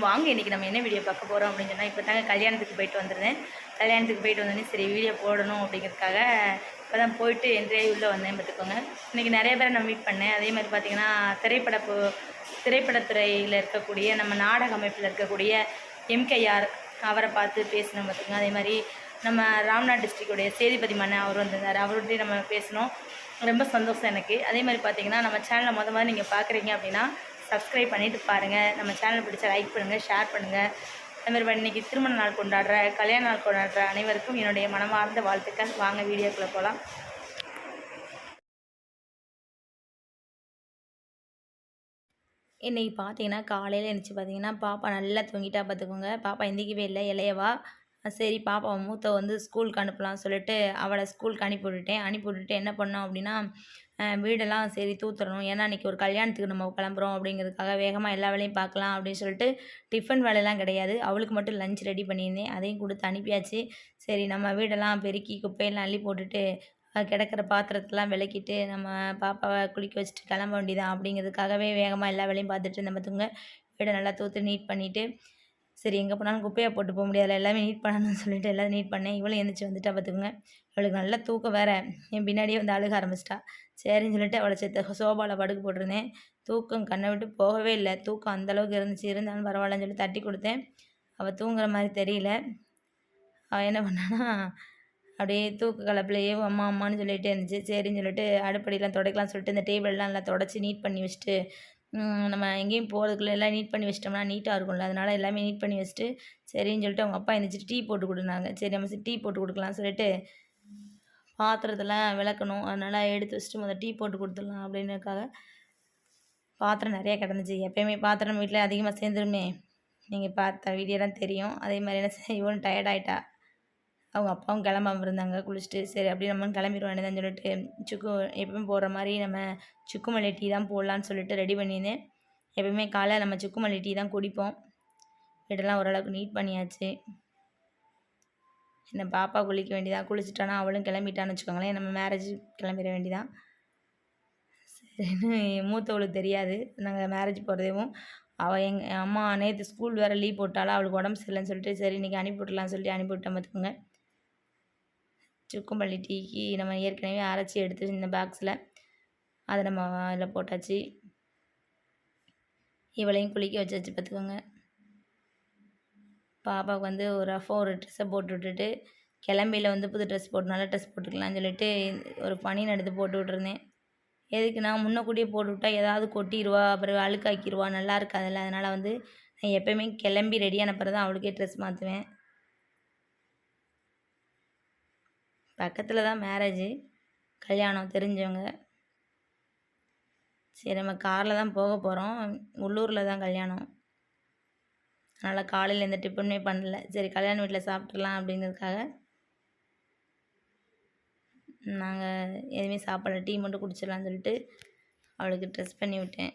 வாங்க இன்றைக்கி நம்ம என்ன வீடியோ பார்க்க போகிறோம் அப்படின்னு சொன்னால் இப்போ தாங்க கல்யாணத்துக்கு போயிட்டு வந்துருந்தேன். கல்யாணத்துக்கு போயிட்டு வந்தோடனே சரி வீடியோ போடணும் அப்படிங்கிறதுக்காக இப்போ தான் போயிட்டு என்ட்ரியாகி உள்ளே வந்தேன் பார்த்துக்கோங்க. இன்றைக்கி நிறைய பேரை நான் மீட் பண்ணேன். அதே மாதிரி பார்த்திங்கன்னா திரைப்பட திரைப்படத்துறையில் இருக்கக்கூடிய நம்ம நாடக அமைப்பில் இருக்கக்கூடிய எம்கேஆர் அவரை பார்த்து பேசணும் பார்த்துக்கோங்க. அதே மாதிரி நம்ம ராம்நாத் டிஸ்ட்ரிக்டுடைய சேதிபதி மன்னன் அவர் வந்திருந்தார். அவர்கிட்டயும் நம்ம பேசணும் ரொம்ப சந்தோஷம் எனக்கு. அதே மாதிரி பார்த்திங்கன்னா நம்ம சேனலை மொதல் மாதிரி நீங்கள் பார்க்குறீங்க அப்படின்னா சப்ஸ்கிரைப் பண்ணிட்டு பாருங்கள் நம்ம சேனல் பிடிச்ச லைக் பண்ணுங்கள் ஷேர் பண்ணுங்கள் அதுமாதிரி மாதிரி இன்னைக்கு திருமண நாள் கொண்டாடுற கல்யாண நாள் கொண்டாடுற அனைவருக்கும் என்னுடைய மனமார்ந்த வாழ்த்துக்கள். வாங்க வீடியோக்குள்ளே போகலாம் இன்றைக்கி பார்த்தீங்கன்னா காலையில் எழுந்துச்சி பார்த்தீங்கன்னா பாப்பா நல்லா தூங்கிட்டா பார்த்துக்கோங்க. பாப்பா எந்திக்கவே இல்லை. இளையவா சரி பாப்பாவை மூத்த வந்து ஸ்கூலுக்கு அனுப்பலாம் சொல்லிட்டு அவளை ஸ்கூலுக்கு அனுப்பி விட்டுட்டேன் அனுப்பி விட்டுட்டு என்ன பண்ணோம் அப்படின்னா வீடெல்லாம் சரி தூத்துறணும். ஏன்னா இன்றைக்கி ஒரு கல்யாணத்துக்கு நம்ம கிளம்புறோம் அப்படிங்கிறதுக்காக வேகமாக எல்லா வேலையும் பார்க்கலாம் அப்படின்னு சொல்லிட்டு டிஃபன் வேலையெல்லாம் கிடையாது. அவளுக்கு மட்டும் லஞ்ச் ரெடி பண்ணியிருந்தேன். அதையும் கொடுத்து அனுப்பியாச்சு. சரி நம்ம வீடெல்லாம் பெருக்கி குப்பையெல்லாம் அள்ளி போட்டுட்டு கிடக்கிற பாத்திரத்தெல்லாம் விளக்கிட்டு நம்ம பாப்பாவை குளிக்க வச்சுட்டு கிளம்ப வேண்டியதான் அப்படிங்கிறதுக்காகவே வேகமாக எல்லா வேலையும் பார்த்துட்டு இருந்தேன் பார்த்துங்க வீடை நல்லா தூத்து நீட் பண்ணிவிட்டு சரி எங்கே போனாலும் குப்பையை போட்டு போக முடியாது எல்லாமே நீட் பண்ணணும்னு சொல்லிட்டு எல்லாத்தையும் நீட் பண்ணேன். இவளும் எழுந்திரிச்சு வந்துட்டா பார்த்துக்குங்க. இவளுக்கு நல்ல தூக்கம் வேறு. என் பின்னாடியே வந்து அழுக ஆரம்பிச்சிட்டா. சரின்னு சொல்லிட்டு அவளை சேர்த்து சோபாவில் படுக்க போட்டிருந்தேன். தூக்கம் கண்ணை விட்டு போகவே இல்லை. தூக்கம் அந்தளவுக்கு இருந்துச்சு. இருந்தாலும் பரவாயில்லன்னு சொல்லி தட்டி கொடுத்தேன். அவள் தூங்குற மாதிரி தெரியல. அவள் என்ன பண்ணான்னா அப்படியே தூக்க கலப்பிலேயே அம்மா அம்மான்னு சொல்லிட்டு இருந்துச்சு. சரின்னு சொல்லிட்டு அடுப்படியெலாம் துடைக்கலாம் சொல்லிட்டு இந்த டேபிள்லாம் நல்லா தொடச்சி நீட் பண்ணி வச்சுட்டு நம்ம எங்கேயும் போகிறதுக்குள்ள எல்லாம் நீட் பண்ணி வச்சிட்டோம்னா நீட்டாக இருக்கும்ல. அதனால எல்லாமே நீட் பண்ணி வச்சுட்டு சரின்னு சொல்லிட்டு அவங்க அப்பா எழுந்திரிச்சு டீ போட்டு கொடுனாங்க சரி நம்ம டீ போட்டு கொடுக்கலாம் சொல்லிட்டு பாத்திரத்தெல்லாம் விளக்கணும். அதனால் எடுத்து வச்சுட்டு முதல்ல டீ போட்டு கொடுத்துடலாம் அப்படின்னுக்காக பாத்திரம் நிறையா கிடந்துச்சு. எப்பயுமே பாத்திரம் வீட்டில் அதிகமாக சேர்ந்துருமே. நீங்கள் பார்த்த வீடியோலாம் தெரியும். அதே மாதிரி என்ன செய்வோன்னு டயர்ட் ஆகிட்டா அவங்க அப்பாவும் கிளம்பாமல் இருந்தாங்க. குளிச்சுட்டு சரி அப்படியே நம்ம கிளம்பிடுவோம் வேண்டியதான் சொல்லிட்டு சுக்கு எப்பவுமே போடுற மாதிரி நம்ம சுக்குமல்லி டீ தான் போடலான்னு சொல்லிட்டு ரெடி பண்ணியிருந்தேன். எப்பவுமே காலை நம்ம சுக்குமல்லி டீ தான் குடிப்போம். வீடெல்லாம் ஓரளவுக்கு நீட் பண்ணியாச்சு. என்ன பாப்பா குளிக்க வேண்டியதான் குளிச்சுட்டானா? அவளும் கிளம்பிட்டான்னு வச்சுக்கோங்களேன். நம்ம மேரேஜ் கிளம்பிட வேண்டியதான் சரின்னு மூத்தவளுக்கு தெரியாது. நாங்கள் மேரேஜ் போகிறதேவும் அவள் எங்கள் அம்மா நேற்று ஸ்கூல் வேறு லீவ் போட்டாலும் அவளுக்கு உடம்பு சரியில்லைன்னு சொல்லிட்டு சரி இன்றைக்கி அனுப்பி விட்லான்னு சொல்லிட்டு அனுப்பி விட்டேன் பார்த்துக்கோங்க. சுக்கும்பள்ளி டீக்கு நம்ம ஏற்கனவே அரைச்சி எடுத்து இந்த பாக்ஸில் அதை நம்ம அதில் போட்டாச்சு. இவளையும் குளிக்க வச்சாச்சு பார்த்துக்கோங்க. பாப்பாவுக்கு வந்து ஒரு ரஃபாக ஒரு ட்ரெஸ்ஸை போட்டு விட்டுட்டு கிளம்பியில் வந்து புது ட்ரெஸ் போட்டு நல்ல ட்ரெஸ் போட்டுக்கலாம்னு சொல்லிட்டு ஒரு பனியன் எடுத்து போட்டு விட்டுருந்தேன். எதுக்கு நான் முன்னக்கூட்டியே போட்டு விட்டா ஏதாவது கொட்டிடுவா அப்புறம் அழுக்காக்கிடுவா நல்லா இருக்காதுல்ல. அதனால் வந்து நான் எப்போயுமே கிளம்பி ரெடியான பிறகு தான் அவளுக்கே ட்ரெஸ் மாற்றுவேன் பக்கத்தில் தான் மேரேஜு கல்யாணம் தெரிஞ்சவங்க. சரி நம்ம காரில் தான் போக போகிறோம் உள்ளூரில் தான் கல்யாணம். அதனால் காலையில் எந்த டிஃபனுமே பண்ணல. சரி கல்யாண வீட்டில் சாப்பிட்றலாம் அப்படிங்கிறதுக்காக நாங்கள் எதுவுமே சாப்பிடல. டீ மட்டும் குடிச்சிடலான்னு சொல்லிட்டு அவளுக்கு ட்ரெஸ் பண்ணி விட்டேன்.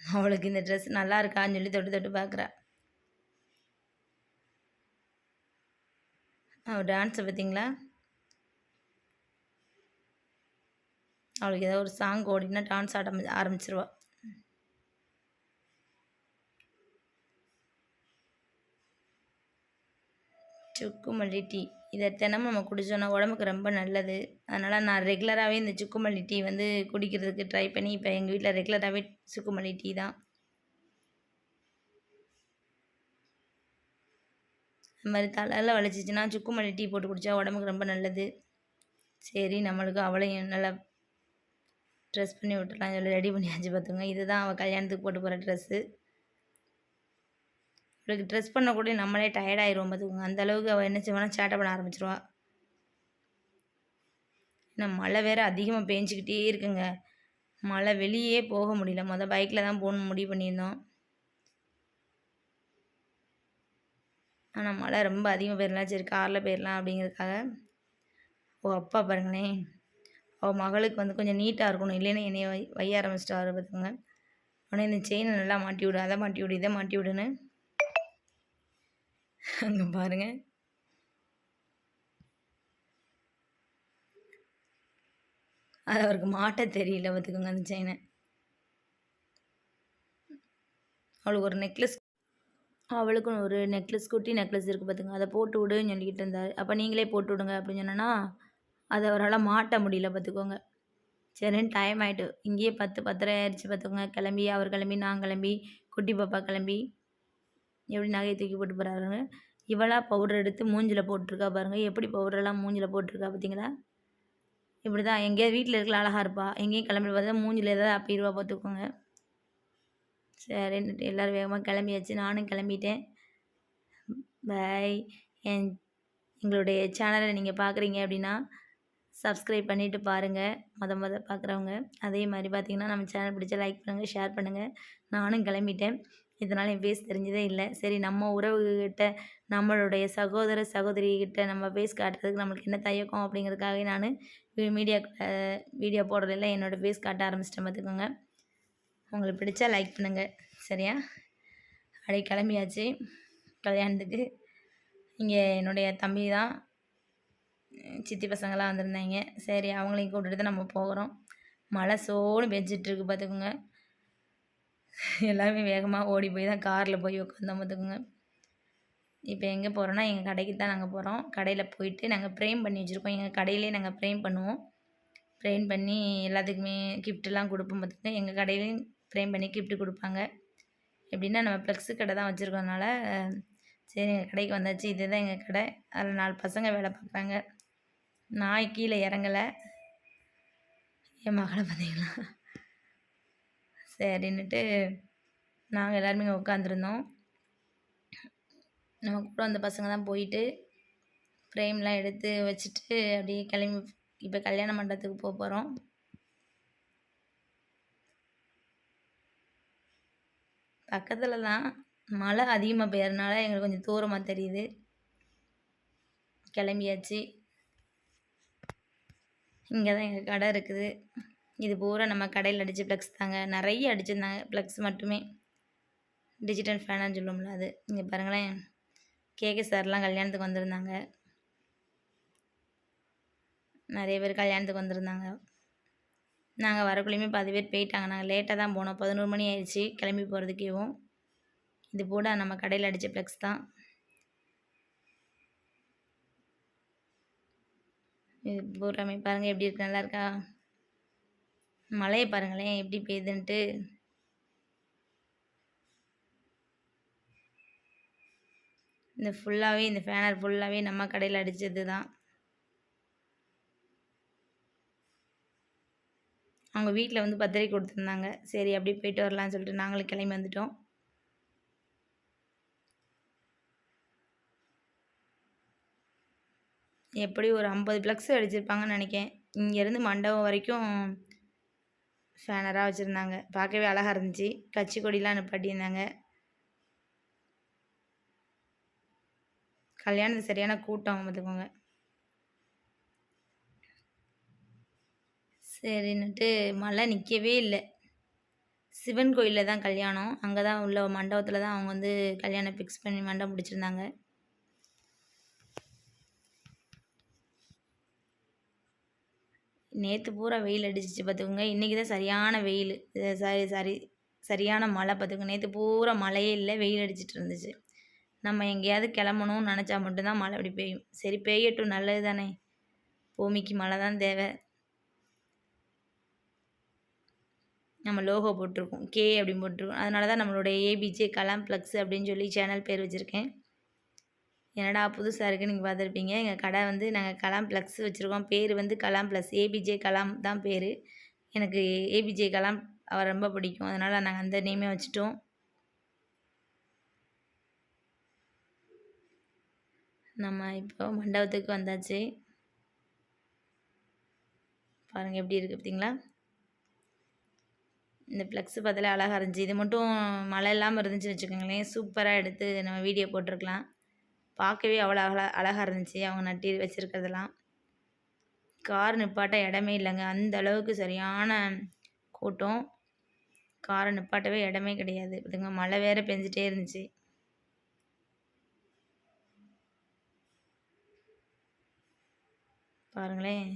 அவளுக்கு இந்த ட்ரெஸ் நல்லா இருக்கான்னு சொல்லி தொட்டு தொட்டு பார்க்குறா அவள் டான்ஸை பார்த்தீங்களா? அவளுக்கு ஏதாவது ஒரு சாங் ஓடினா டான்ஸ் ஆட ஆரம்பிச்சிருவா. சுக்குமல்லி டீ. இதை தினமும் நம்ம குடித்தோன்னா உடம்புக்கு ரொம்ப நல்லது. அதனால் நான் ரெகுலராகவே இந்த சுக்குமல்லி டீ வந்து குடிக்கிறதுக்கு ட்ரை பண்ணி இப்போ எங்கள் வீட்டில் ரெகுலராகவே சுக்குமல்லி டீ தான். இந்த மாதிரி தலையில் வலிச்சிச்சின்னா சுக்குமல்லி டீ போட்டு குடித்தா உடம்புக்கு ரொம்ப நல்லது. சரி நம்மளுக்கு அவளையும் நல்லா ட்ரெஸ் பண்ணி விட்டுலாம் சொல்லி ரெடி பண்ணியாச்சு பார்த்துங்க இதுதான் அவள் கல்யாணத்துக்கு போட்டு போகிற ட்ரெஸ்ஸு இவளுக்கு ட்ரெஸ் பண்ண கூட நம்மளே டயர்ட் பார்த்துக்கோங்க. அந்த அளவுக்கு அவள் என்ன செய்வானா சேட்டை பண்ண ஆரம்பிச்சிருவா. ஏன்னா மழை வேறு அதிகமாக பேஞ்சிக்கிட்டே இருக்குங்க. மழை வெளியே போக முடியல. மொதல் பைக்கில் தான் போகணும் முடிவு பண்ணியிருந்தோம். ஆனால் மழை ரொம்ப அதிகமாக போயிடலாம் சரி காரில் போயிடலாம் அப்படிங்கிறதுக்காக ஓ அப்பா பாருங்களேன் அவள் மகளுக்கு வந்து கொஞ்சம் நீட்டாக இருக்கணும். இல்லைன்னா என்னைய வை வைய ஆரம்பிச்சிட்டு வர பார்த்துக்கோங்க உடனே இந்த செயினை நல்லா மாட்டி விடு அதை மாட்டி விடு இதை மாட்டி விடுன்னு. அங்கே பாருங்கள் அது அவருக்கு மாட்ட தெரியல பார்த்துக்கோங்க அந்த செயினை அவளுக்கு ஒரு நெக்லஸ் அவளுக்கும் ஒரு நெக்லஸ் குட்டி நெக்லஸ் இருக்குது பார்த்துங்க அதை போட்டு விடுன்னு சொல்லிக்கிட்டு இருந்தார். அப்போ நீங்களே போட்டு விடுங்க அப்படின்னு சொன்னேன்னா அதை அவரால் மாட்ட முடியல பார்த்துக்கோங்க சரின்னு டைம் ஆகிட்டு இங்கேயே பத்து பத்தரை ஆயிடுச்சு பார்த்துக்கோங்க கிளம்பி அவர் கிளம்பி நான் கிளம்பி குட்டி பாப்பா கிளம்பி எப்படி நகையை தூக்கி போட்டு போகிறாருங்க இவளாக பவுடர் எடுத்து மூஞ்சில் போட்டிருக்கா பாருங்கள் எப்படி பவுடரெல்லாம் மூஞ்சில் போட்டிருக்கா பார்த்தீங்களா இப்படி தான் எங்கேயாவது வீட்டில் இருக்கல அழகாக இருப்பா. எங்கேயும் கிளம்பி பார்த்தா மூஞ்சில் ஏதாவது அப்பிடுவா பார்த்துக்கோங்க சரின்னுட்டு எல்லோரும் வேகமாக கிளம்பியாச்சு. நானும் கிளம்பிட்டேன். பாய். என் எங்களுடைய சேனலை நீங்கள் பார்க்குறீங்க அப்படின்னா சப்ஸ்கிரைப் பண்ணிவிட்டு பாருங்கள் மொத மொத பார்க்குறவங்க அதே மாதிரி பார்த்தீங்கன்னா நம்ம சேனல் பிடிச்சி லைக் பண்ணுங்கள் ஷேர் பண்ணுங்கள் நானும் கிளம்பிட்டேன். இதனால் என் ஃபேஸ் தெரிஞ்சதே இல்லை. சரி நம்ம உறவுகிட்ட நம்மளுடைய சகோதர சகோதரிகிட்ட நம்ம ஃபேஸ் காட்டுறதுக்கு நம்மளுக்கு என்ன தயக்கம் அப்படிங்கிறதுக்காகவே நான் மீடியா வீடியோ போடுறதில்ல என்னோடய ஃபேஸ் காட்ட ஆரம்பிச்சிட்டேன் பார்த்துக்கோங்க உங்களுக்கு பிடிச்சா லைக் பண்ணுங்கள் சரியா? அப்படியே கிளம்பியாச்சு. கல்யாணத்துக்கு. இங்கே என்னுடைய தம்பி தான். சித்தி பசங்களாம் வந்திருந்தாங்க. சரி அவங்களையும் கூப்பிட்டுட்டு தான் நம்ம போகிறோம். மழை சோடு பெஞ்சிட்ருக்கு பார்த்துக்குங்க எல்லாருமே வேகமாக ஓடி போய் தான் காரில் போய் உட்காந்தோம் பார்த்துக்குங்க இப்போ எங்கே போகிறோன்னா எங்கள் கடைக்கு தான் நாங்கள் போகிறோம் கடையில் போயிட்டு நாங்கள் ப்ரேம் பண்ணி வச்சுருக்கோம். எங்கள் கடையிலே நாங்கள் ப்ரேம் பண்ணுவோம். ப்ரேம் பண்ணி எல்லாத்துக்குமே கிஃப்ட்லாம் கொடுப்போம் பார்த்துக்குங்க எங்கள் கடையிலையும் ஃப்ரேம் பண்ணி கிஃப்ட் கொடுப்பாங்க. எப்படின்னா நம்ம ப்ளக்ஸு கடை தான் வச்சுருக்கோனால சரி எங்கள் கடைக்கு வந்தாச்சு இதுதான் எங்கள் கடை. அதில் நாலு பசங்க வேலை பார்க்குறாங்க. நாய் கீழே இறங்கலை. என் மகளை பார்த்தீங்களா? சரின்னுட்டு நாங்கள் எல்லாருமே இங்கே உட்காந்துருந்தோம் நம்ம கூட வந்த பசங்க தான் போயிட்டு ஃப்ரேம்லாம் எடுத்து வச்சுட்டு அப்படியே கிளம்பி இப்போ கல்யாண மண்டபத்துக்கு போக போகிறோம் பக்கத்தில் தான் மழை அதிகமாக பெய்யறதுனால எங்களுக்கு கொஞ்சம் தூரமாக தெரியுது. கிளம்பியாச்சு. இங்கே தான் எங்கள் கடை இருக்குது. இது பூரா நம்ம கடையில் அடித்த ப்ளக்ஸ் தாங்க. நிறைய அடிச்சிருந்தாங்க. ப்ளக்ஸ் மட்டுமே. டிஜிட்டல் ஃபேனான்னு சொல்லுவோம்ல அது. இங்கே பாருங்களேன். கேகே சார்லாம் கல்யாணத்துக்கு வந்திருந்தாங்க. நிறைய பேர் கல்யாணத்துக்கு வந்திருந்தாங்க. நாங்கள் வரக்குள்ளேயுமே பாதி பேர் போயிட்டாங்க. நாங்கள் லேட்டாக தான் போனோம். பதினோரு மணி ஆயிடுச்சு. கிளம்பி போகிறதுக்கேவும் இது போட நம்ம கடையில் அடித்த ஃப்ளெக்ஸ் தான். இது பூராமே பாருங்கள் எப்படி இருக்கு? நல்லா இருக்கா? மழையை பாருங்களேன் எப்படி பெய்யுதுன்ட்டு. இந்த ஃபுல்லாகவே இந்த ஃபேனர் ஃபுல்லாகவே நம்ம கடையில் அடித்தது தான் அவங்க வீட்டில் வந்து பத்திரிக்கை கொடுத்துருந்தாங்க. சரி அப்படி போயிட்டு வரலான்னு சொல்லிட்டு நாங்களும் கிளம்பி வந்துட்டோம். எப்படி ஒரு ஐம்பது ப்ளக்ஸ் அடிச்சிருப்பாங்கன்னு நினைக்கேன். இங்கேருந்து மண்டபம் வரைக்கும் ஃபேனராக வச்சுருந்தாங்க. பார்க்கவே அழகாக இருந்துச்சு. கட்சி கொடிலாம் நிப்பாட்டியிருந்தாங்க. கல்யாணத்துக்கு சரியான கூட்டம் பார்த்துக்கோங்க சரின்னுட்டு மழை நிற்கவே இல்லை. சிவன் கோயிலில் தான் கல்யாணம். அங்கே தான் உள்ள மண்டபத்தில் தான் அவங்க வந்து கல்யாணம் ஃபிக்ஸ் பண்ணி மண்டபம் முடிச்சிருந்தாங்க நேற்று பூரா வெயில் அடிச்சிச்சு பார்த்துக்கோங்க இன்றைக்கி தான் சரியான வெயில். சாரி சாரி சரியான மழை பார்த்துக்கோங்க நேற்று பூரா மழையே இல்லை. வெயில் அடிச்சிட்டு இருந்துச்சு. நம்ம எங்கேயாவது கிளம்பணும்னு நினச்சா மட்டும்தான் மழை அப்படி பெய்யும். சரி பெய்யட்டும். நல்லது தானே பூமிக்கு மழை தான் தேவை. நம்ம லோகோ போட்டிருக்கோம். கே அப்படின்னு போட்டிருக்கோம். அதனால தான் நம்மளுடைய ஏபிஜே கலாம் ப்ளக்ஸ் அப்படின்னு சொல்லி சேனல் பேர் வச்சுருக்கேன். என்னடா புதுசாக இருக்குன்னு நீங்கள் பார்த்துருப்பீங்க. எங்கள் கடை வந்து நாங்கள் கலாம் ப்ளக்ஸ் வச்சுருக்கோம். பேர் வந்து கலாம் ப்ளஸ் ஏபிஜே கலாம் தான் பேர். எனக்கு ஏபிஜே கலாம் அவர் ரொம்ப பிடிக்கும். அதனால் நாங்கள் அந்த நேமே வச்சுட்டோம். நம்ம இப்போ மண்டபத்துக்கு வந்தாச்சு. பாருங்கள் எப்படி இருக்குது பார்த்தீங்களா? இந்த ஃப்ளக்ஸு பார்த்தாலே அழகாக இருந்துச்சு. இது மட்டும் மழை இல்லாமல் இருந்துச்சுன்னு வச்சுக்கோங்களேன். சூப்பராக எடுத்து நம்ம வீடியோ போட்டிருக்கலாம். பார்க்கவே அவ்வளோ அழகா அழகாக இருந்துச்சு. அவங்க நட்டி வச்சுருக்கிறதெல்லாம். கார் நிப்பாட்ட இடமே இல்லைங்க. அந்த அளவுக்கு சரியான கூட்டம். காரை நிப்பாட்டவே இடமே கிடையாது. இதுங்க மழை வேறு பெஞ்சிட்டே இருந்துச்சு. பாருங்களேன்.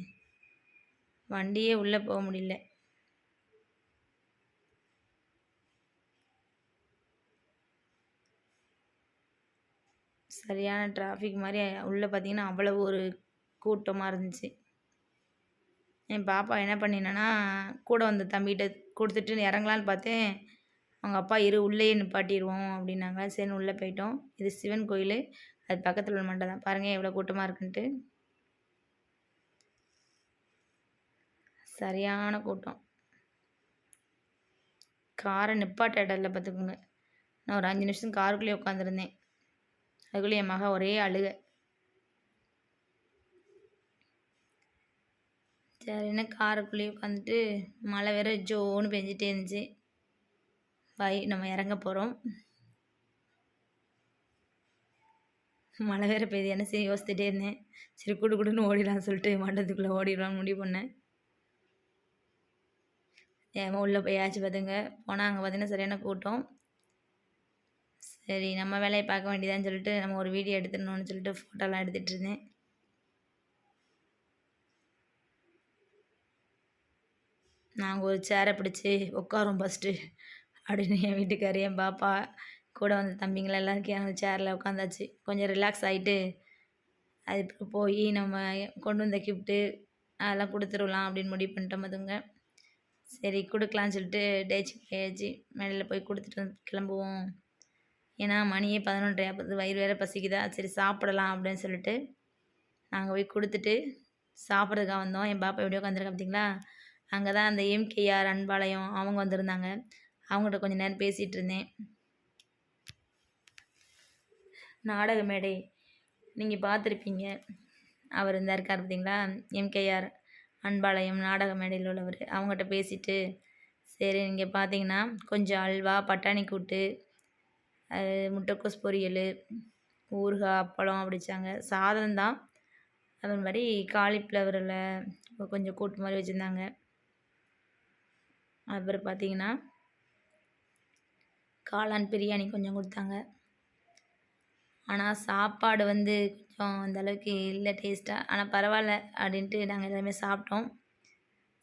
வண்டியே உள்ளே போக முடியல. சரியான டிராஃபிக் மாதிரி உள்ளே பார்த்தீங்கன்னா அவ்வளோ ஒரு கூட்டமாக இருந்துச்சு. என் பாப்பா என்ன பண்ணினேன்னா கூட வந்த தம்பிகிட்ட கொடுத்துட்டு இறங்கலான்னு பார்த்தேன். அவங்க அப்பா இரு உள்ளேயே நிப்பாட்டிடுவோம் அப்படின்னாங்க. சரின்னு உள்ளே போயிட்டோம். இது சிவன் கோயில். அது பக்கத்தில் உள்ள மண்டை தான் பாருங்கள் எவ்வளோ கூட்டமாக இருக்குன்ட்டு. சரியான கூட்டம். காரை நிப்பாட்ட இடம்ல பார்த்துக்கோங்க நான் ஒரு அஞ்சு நிமிஷம் காருக்குள்ளேயே உட்காந்துருந்தேன் அதுக்குள்ளே என் மக ஒரே அழுக. சரின்னு காருக்குள்ளேயே உட்காந்துட்டு மழை வேற ஜோன்னு பெஞ்சிட்டே இருந்துச்சு. பாய் நம்ம இறங்க போகிறோம் மழை வேற பெய்யுது என்ன சரி யோசிச்சுட்டே இருந்தேன். சரி குடு குடுன்னு ஓடிடலாம்னு சொல்லிட்டு மண்டத்துக்குள்ளே ஓடிடலாம்னு முடிவு பண்ணேன். ஏமா உள்ளே போயாச்சு பார்த்துங்க போனால் அங்கே பார்த்தீங்கன்னா சரியான கூட்டம். சரி நம்ம வேலையை பார்க்க வேண்டியதான்னு சொல்லிட்டு நம்ம ஒரு வீடியோ எடுத்துடணும்னு சொல்லிட்டு ஃபோட்டோலாம் எடுத்துகிட்டு இருந்தேன். நாங்கள் ஒரு சேரை பிடிச்சி உட்காரோம் ஃபஸ்ட்டு அப்படின்னு என் வீட்டுக்காரி என் பாப்பா கூட வந்த தம்பிங்களை எல்லாருக்கும் அந்த சேரில் உட்காந்தாச்சு. கொஞ்சம் ரிலாக்ஸ் ஆகிட்டு அதுக்கு போய் நம்ம கொண்டு வந்த கிஃப்ட்டு அதெல்லாம் கொடுத்துருலாம் அப்படின்னு முடிவு பண்ணிட்டோம் அதுங்க. சரி கொடுக்கலான்னு சொல்லிட்டு டேச்சு போயாச்சு மேடையில் போய் கொடுத்துட்டு வந்து கிளம்புவோம். ஏன்னா மணியே பதினொன்றரை ஆகுது வயிறு வேறு பசிக்குதா? சரி சாப்பிடலாம் அப்படின்னு சொல்லிட்டு நாங்கள் போய் கொடுத்துட்டு சாப்பிட்றதுக்காக வந்தோம். என் பாப்பா எப்படியோ உட்காந்துருக்கா பார்த்தீங்களா? அங்கே தான் அந்த எம்கேஆர் அன்பாளையம் அவங்க வந்திருந்தாங்க. அவங்ககிட்ட கொஞ்சம் நேரம் பேசிகிட்டு இருந்தேன். நாடக மேடை. நீங்கள் பார்த்துருப்பீங்க. அவர் இருந்தால் இருக்கார் பார்த்தீங்களா? எம்கேஆர் அன்பாளையம் நாடக மேடையில் உள்ளவர். அவங்ககிட்ட பேசிட்டு சரி நீங்கள் பார்த்தீங்கன்னா கொஞ்சம் அல்வா பட்டாணி கூட்டு முட்டைக்கோஸ் பொரியல் ஊறுகாய் அப்பளம் அப்படிச்சாங்க சாதம் தான் அது மாதிரி காலிஃப்ளவரில் கொஞ்சம் கூட்டு மாதிரி வச்சுருந்தாங்க. அப்புறம் பார்த்தீங்கன்னா காளான் பிரியாணி கொஞ்சம் கொடுத்தாங்க. ஆனால் சாப்பாடு வந்து கொஞ்சம் அந்தளவுக்கு இல்லை டேஸ்ட்டாக ஆனால் பரவாயில்ல அப்படின்ட்டு நாங்கள் எல்லாருமே சாப்பிட்டோம்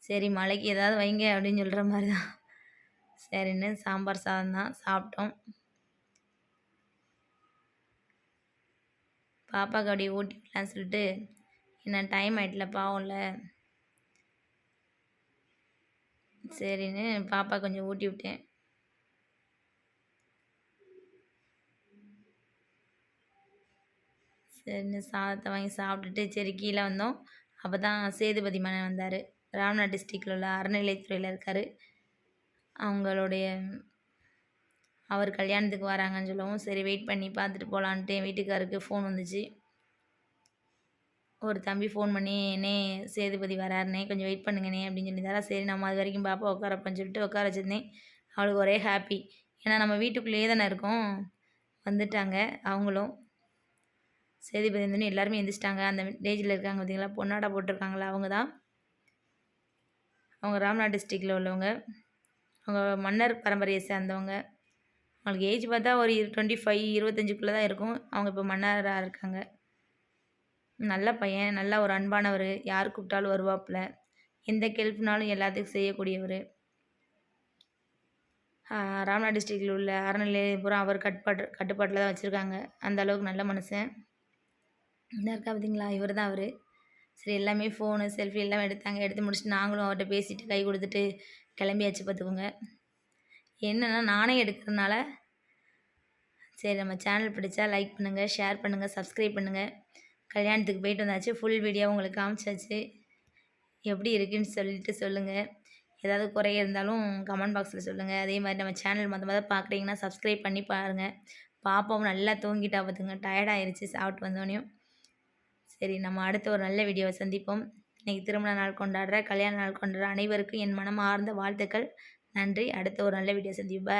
சரி மழைக்கு ஏதாவது வைங்க அப்படின்னு சொல்கிற மாதிரி தான் சரின்னு சாம்பார் சாதம் தான் சாப்பிட்டோம் பாப்பாவுக்கு அப்படியே ஊட்டி விடலான்னு சொல்லிட்டு என்ன டைம் ஆகிட்டல பாவம்ல. சரின்னு பாப்பா கொஞ்சம் ஊட்டி விட்டேன். சரின்னு சாதத்தை வாங்கி சாப்பிட்டுட்டு சரி கீழே வந்தோம். அப்போ தான் சேதுபதி மன்னன் வந்தார். ராம்நாத் டிஸ்ட்ரிக்டில் உள்ள அறநிலைத்துறையில் இருக்கார். அவங்களுடைய அவர் கல்யாணத்துக்கு வராங்கன்னு சொல்லவும் சரி வெயிட் பண்ணி பார்த்துட்டு போகலான்ட்டு என் வீட்டுக்காருக்கு ஃபோன் வந்துச்சு. ஒரு தம்பி ஃபோன் பண்ணி என்னே சேதுபதி வராருனே கொஞ்சம் வெயிட் பண்ணுங்கண்ணே அப்படின்னு சொல்லியிருந்தாரா சரி நம்ம அது வரைக்கும் பாப்பா உட்காரப்பன்னு சொல்லிட்டு உட்கார வச்சுருந்தேன். அவளுக்கு ஒரே ஹாப்பி ஏன்னா நம்ம வீட்டுக்குள்ளேயே தானே இருக்கோம். வந்துட்டாங்க அவங்களும். சேதுபதி வந்து எல்லாருமே எந்திரிச்சிட்டாங்க. அந்த டேஜில் இருக்காங்க பார்த்தீங்களா பொன்னாடா போட்டிருக்காங்களா அவங்க தான். அவங்க ராம்நாத் டிஸ்ட்ரிக்டில் உள்ளவங்க. அவங்க மன்னர் பரம்பரையை சேர்ந்தவங்க. அவங்களுக்கு ஏஜ் பார்த்தா ஒரு டுவெண்ட்டி ஃபைவ் இருபத்தஞ்சுக்குள்ளே தான் இருக்கும். அவங்க இப்போ மன்னராக இருக்காங்க. நல்ல பையன் நல்ல ஒரு அன்பானவர். யார் கூப்பிட்டாலும் வருவாப்புல. எந்த கெல்ப்னாலும் எல்லாத்துக்கும் செய்யக்கூடியவர். ராம்நாத் டிஸ்ட்ரிக்டில் உள்ள அறநிலையபுரம் அவர் கட்டுப்பாட்டு கட்டுப்பாட்டில் தான் வச்சுருக்காங்க. அந்த அளவுக்கு நல்ல மனுஷன். இந்த இருக்கா பார்த்தீங்களா இவர் தான் அவர். சரி எல்லாமே ஃபோனு செல்ஃபி எல்லாம் எடுத்தாங்க. எடுத்து முடிச்சுட்டு நாங்களும் அவர்கிட்ட பேசிவிட்டு கை கொடுத்துட்டு கிளம்பியாச்சு பார்த்துக்கோங்க என்னென்னா நானே எடுக்கிறதுனால. சரி நம்ம சேனல் பிடிச்சா லைக் பண்ணுங்கள் ஷேர் பண்ணுங்கள் சப்ஸ்கிரைப் பண்ணுங்கள் கல்யாணத்துக்கு போயிட்டு வந்தாச்சு ஃபுல் வீடியோ உங்களுக்கு காமிச்சாச்சு. எப்படி இருக்குன்னு சொல்லிட்டு சொல்லுங்கள் ஏதாவது குறை இருந்தாலும் கமெண்ட் பாக்ஸில் சொல்லுங்கள் அதே மாதிரி நம்ம சேனல் மொதல் மொதல் பார்க்குறீங்கன்னா சப்ஸ்கிரைப் பண்ணி பாருங்கள் பாப்பாவும் நல்லா தூங்கிட்டா பார்த்துங்க டயர்டாயிருச்சு சாப்பிட்டு வந்தோடனையும் சரி நம்ம அடுத்த ஒரு நல்ல வீடியோவை சந்திப்போம். இன்றைக்கி திருமண நாள் கொண்டாடுற கல்யாண நாள் கொண்டாடுற அனைவருக்கும் என் மனம் ஆர்ந்த வாழ்த்துக்கள். நன்றி. அடுத்த ஒரு நல்ல வீடியோ சந்திப்பேன்